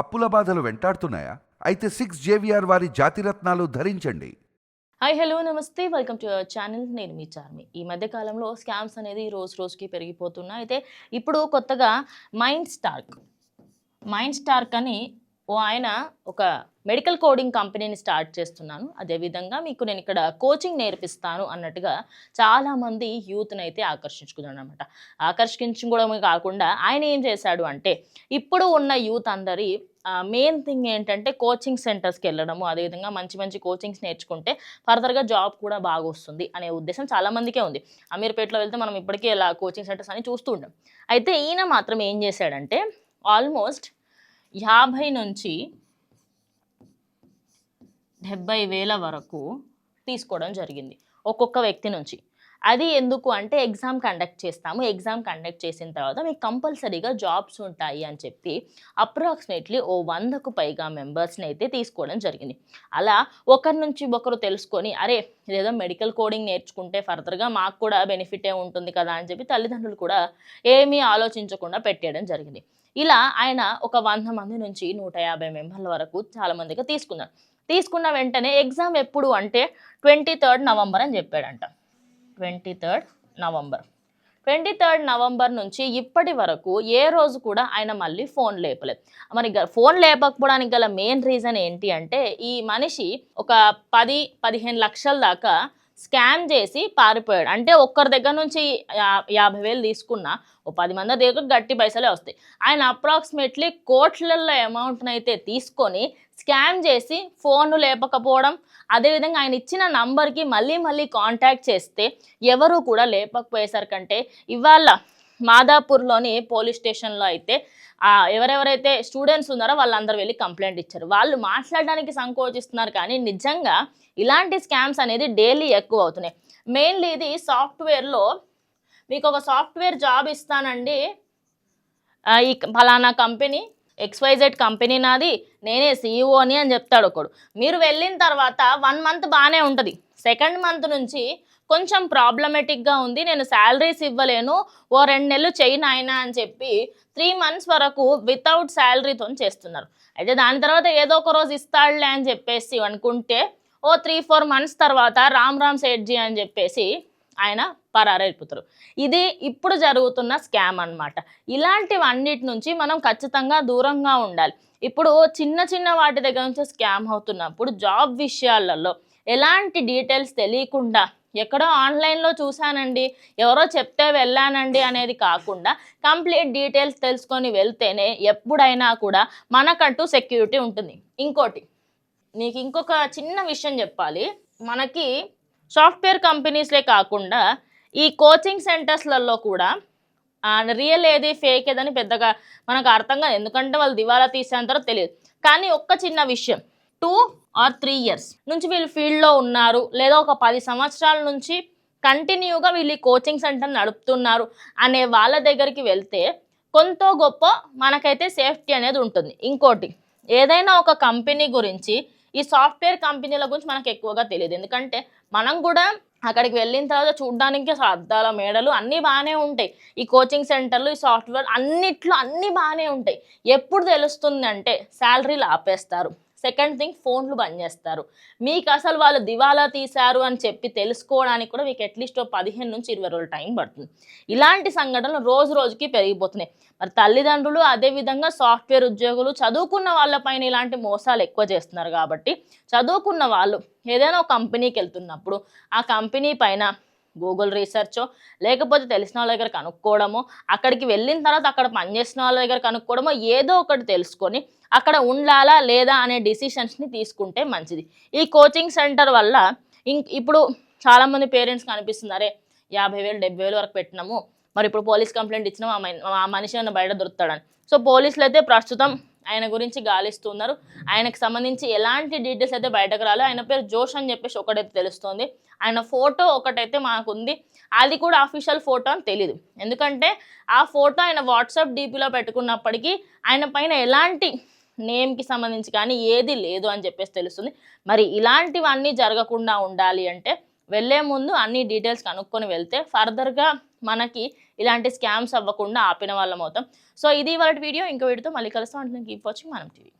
అప్పుల బాధలు వెంటాడుతున్నాయా? అయితే సిక్స్ జేవిఆర్ వారి జాతిరత్నాలు ధరించండి. హాయ్ హలో నమస్తే. వెల్కమ్ టు అవర్ ఛానల్ నేను మీ చార్మి. ఈ మధ్య కాలంలో స్కామ్స్ అనేది రోజు రోజుకి పెరిగిపోతున్నాయి. అయితే ఇప్పుడు కొత్తగా మైండ్ స్టార్క్. మైండ్ స్టార్క్ అని ఓ ఆయన ఒక మెడికల్ కోడింగ్ కంపెనీని స్టార్ట్ చేస్తున్నాను. అదేవిధంగా మీకు నేను ఇక్కడ కోచింగ్ నేర్పిస్తాను అన్నట్టుగా చాలామంది యూత్ని అయితే ఆకర్షించుకున్నాడు అనమాట ఆకర్షించుకోవడమే కాకుండా ఆయన ఏం చేశాడు అంటే ఇప్పుడు ఉన్న యూత్ అందరి మెయిన్ థింగ్ ఏంటంటే కోచింగ్ సెంటర్స్కి వెళ్ళడము అదేవిధంగా మంచి మంచి కోచింగ్స్ నేర్చుకుంటే ఫర్దర్గా జాబ్ కూడా బాగా వస్తుంది అనే ఉద్దేశం చాలామందికే ఉంది. అమీర్పేటలో వెళ్తే మనం ఇప్పటికే ఇలా కోచింగ్ సెంటర్స్ అని చూస్తూ ఉంటాం అయితే ఈయన మాత్రం ఏం చేశాడంటే ఆల్మోస్ట్ యాభై నుంచి డెబ్బై వేల వరకు తీసుకోవడం జరిగింది ఒక్కొక్క వ్యక్తి నుంచి. అది ఎందుకు అంటే ఎగ్జామ్ కండక్ట్ చేస్తాము. ఎగ్జామ్ కండక్ట్ చేసిన తర్వాత మీకు కంపల్సరీగా జాబ్స్ ఉంటాయి అని చెప్పి అప్రాక్సిమేట్లీ ఓ వందకు పైగా మెంబర్స్ని అయితే తీసుకోవడం జరిగింది. అలా ఒకరి నుంచి ఒకరు తెలుసుకొని అరే ఇదేదో మెడికల్ కోడింగ్ నేర్చుకుంటే ఫర్దర్గా మాకు కూడా బెనిఫిటే ఉంటుంది కదా అని చెప్పి తల్లిదండ్రులు కూడా ఏమీ ఆలోచించకుండా పెట్టేయడం జరిగింది. ఇలా ఆయన ఒక వంద మంది నుంచి నూట యాభై మెంబర్ల వరకు చాలా మందిగా తీసుకున్నారు. తీసుకున్న వెంటనే ఎగ్జామ్ ఎప్పుడు అంటే ట్వంటీ థర్డ్ నవంబర్ అని చెప్పాడంట. Twenty third November. Twenty third November నుంచి ఇప్పటి వరకు ఏ రోజు కూడా ఆయన మళ్ళీ ఫోన్ లేపలేదు. మరి ఫోన్ లేపకపోవడానికి గల మెయిన్ రీజన్ ఏంటి అంటే ఈ మనిషి ఒక పది పదిహేను లక్షల దాకా స్కామ్ చేసి పారిపోయాడు. అంటే ఒక్కరి దగ్గర నుంచి యా- యాభై వేలు తీసుకున్నా ఓ పది మంది దగ్గర గట్టి పైసలే వస్తాయి. ఆయన అప్రాక్సిమేట్లీ కోట్లల్లో అమౌంట్ని అయితే తీసుకొని స్కామ్ చేసి ఫోన్ లేపకపోవడం అదేవిధంగా ఆయన ఇచ్చిన నంబర్కి మళ్ళీ మళ్ళీ కాంటాక్ట్ చేస్తే ఎవరు కూడా లేపకపోయేసరికంటే ఇవాళ మాదాపూర్లోని పోలీస్ స్టేషన్లో అయితే ఎవరెవరైతే స్టూడెంట్స్ ఉన్నారో వాళ్ళందరూ వెళ్ళి కంప్లైంట్ ఇచ్చారు. వాళ్ళు మాట్లాడడానికి సంకోచిస్తున్నారు కానీ నిజంగా ఇలాంటి స్కామ్స్ అనేది డైలీ ఎక్కువ అవుతున్నాయి. మెయిన్లీ ఇది సాఫ్ట్వేర్లో మీకు ఒక సాఫ్ట్వేర్ జాబ్ ఇస్తానండి. ఈ ఫలానా కంపెనీ ఎక్స్వైజెడ్ కంపెనీ నాది నేనే సీఈఓని అని చెప్తాడు ఒకడు. మీరు వెళ్ళిన తర్వాత వన్ మంత్ బాగానే ఉంటుంది. సెకండ్ మంత్ నుంచి కొంచెం ప్రాబ్లమెటిక్గా ఉంది. నేను శాలరీస్ ఇవ్వలేను. ఓ రెండు నెలలు చెయ్యి నాయనా అని చెప్పి త్రీ మంత్స్ వరకు వితౌట్ శాలరీతో చేస్తున్నారు. అయితే దాని తర్వాత ఏదో ఒక రోజు ఇస్తాడులే అని చెప్పేసి అనుకుంటే ఓ త్రీ ఫోర్ మంత్స్ తర్వాత రామ్ రామ్ సేట్జీ అని చెప్పేసి ఆయన పరారైపోతారు. ఇది ఇప్పుడు జరుగుతున్న స్కామ్ అన్నమాట. ఇలాంటివన్నిటి నుంచి మనం ఖచ్చితంగా దూరంగా ఉండాలి. ఇప్పుడు చిన్న చిన్న వాటి దగ్గర నుంచి స్కామ్ అవుతున్నప్పుడు జాబ్ విషయాలలో ఎలాంటి డీటెయిల్స్ తెలియకుండా ఎక్కడో ఆన్లైన్లో చూశానండి ఎవరో చెప్తే వెళ్ళానండి అనేది కాకుండా కంప్లీట్ డీటెయిల్స్ తెలుసుకొని వెళ్తేనే ఎప్పుడైనా కూడా మనకంటూ సెక్యూరిటీ ఉంటుంది. ఇంకోటి నీకు ఇంకొక చిన్న విషయం చెప్పాలి. మనకి సాఫ్ట్వేర్ కంపెనీస్లే కాకుండా ఈ కోచింగ్ సెంటర్స్లలో కూడా రియల్ ఏది ఫేక్ ఏదని పెద్దగా మనకు అర్థం కాదు. ఎందుకంటే వాళ్ళు దివాలా తీసేంతరో తెలియదు. కానీ ఒక్క చిన్న విషయం. టూ ఆర్ త్రీ ఇయర్స్ నుంచి వీళ్ళు ఫీల్డ్లో ఉన్నారు. లేదా ఒక పది సంవత్సరాల నుంచి కంటిన్యూగా వీళ్ళు కోచింగ్ సెంటర్ నడుపుతున్నారు అనే వాళ్ళ దగ్గరికి వెళ్తే కొంత గొప్ప మనకైతే సేఫ్టీ అనేది ఉంటుంది. ఇంకోటి ఏదైనా ఒక కంపెనీ గురించి ఈ సాఫ్ట్వేర్ కంపెనీల గురించి మనకు ఎక్కువగా తెలియదు. ఎందుకంటే మనం కూడా అక్కడికి వెళ్ళిన తర్వాత చూడడానికి అసలు అద్దాల మేడలు అన్నీ బాగానే ఉంటాయి. ఈ కోచింగ్ సెంటర్లు ఈ సాఫ్ట్వేర్ అన్నిట్లో అన్నీ బాగానే ఉంటాయి. ఎప్పుడు తెలుస్తుంది అంటే శాలరీలు ఆపేస్తారు. సెకండ్ థింగ్ ఫోన్లు బంద్ చేస్తారు. మీకు అసలు వాళ్ళు దివాలా తీశారు అని చెప్పి తెలుసుకోవడానికి కూడా మీకు అట్లీస్ట్ పదిహేను నుంచి ఇరవై రోజులు టైం పడుతుంది. ఇలాంటి సంఘటనలు రోజు రోజుకి పెరిగిపోతున్నాయి. మరి తల్లిదండ్రులు అదేవిధంగా సాఫ్ట్వేర్ ఉద్యోగులు చదువుకున్న వాళ్ళపైన ఇలాంటి మోసాలు ఎక్కువ చేస్తున్నారు కాబట్టి చదువుకున్న వాళ్ళు ఏదైనా ఒక కంపెనీకి వెళ్తున్నప్పుడు ఆ కంపెనీ పైన గూగుల్ రీసెర్చో లేకపోతే తెలిసిన వాళ్ళ దగ్గర కనుక్కోవడమో అక్కడికి వెళ్ళిన తర్వాత అక్కడ పనిచేసిన వాళ్ళ దగ్గర కనుక్కోవడమో ఏదో ఒకటి తెలుసుకొని అక్కడ ఉండాలా లేదా అనే డిసిషన్స్ని తీసుకుంటే మంచిది. ఈ కోచింగ్ సెంటర్ వల్ల ఇప్పుడు చాలామంది పేరెంట్స్ కనిపిస్తున్నారే. యాభై వేలు డెబ్బై వేలు వరకు పెట్టినాము. మరి ఇప్పుడు పోలీస్ కంప్లైంట్ ఇచ్చిన ఆ మనిషి నన్ను బయట దొరుకుతాడని. సో పోలీసులు అయితే ప్రస్తుతం ఆయన గురించి గాలిస్తున్నారు. ఆయనకు సంబంధించి ఎలాంటి డీటెయిల్స్ అయితే బయటకు రాలేదు. ఆయన పేరు జోష్ అని చెప్పేసి ఒకటైతే తెలుస్తుంది. ఆయన ఫోటో ఒకటైతే మాకు ఉంది అది కూడా అఫీషియల్ ఫోటో అని తెలియదు ఎందుకంటే ఆ ఫోటో ఆయన వాట్సాప్ డీపీలో పెట్టుకున్నప్పటికీ ఆయన పైన ఎలాంటి నేమ్కి సంబంధించి కానీ ఏది లేదు అని చెప్పేసి తెలుస్తుంది. మరి ఇలాంటివన్నీ జరగకుండా ఉండాలి అంటే వెళ్ళే ముందు అన్ని డీటెయిల్స్ కనుక్కొని వెళ్తే ఫర్దర్గా మనకి ఇలాంటి స్కామ్స్ అవ్వకుండా ఆపిన వాళ్ళం అవుతాం. సో ఇది వాళ్ళ వీడియో. ఇంకో వీడితో మళ్ళీ కలుస్తాం. అంటే కీప్ వాచింగ్ మనం టీవీ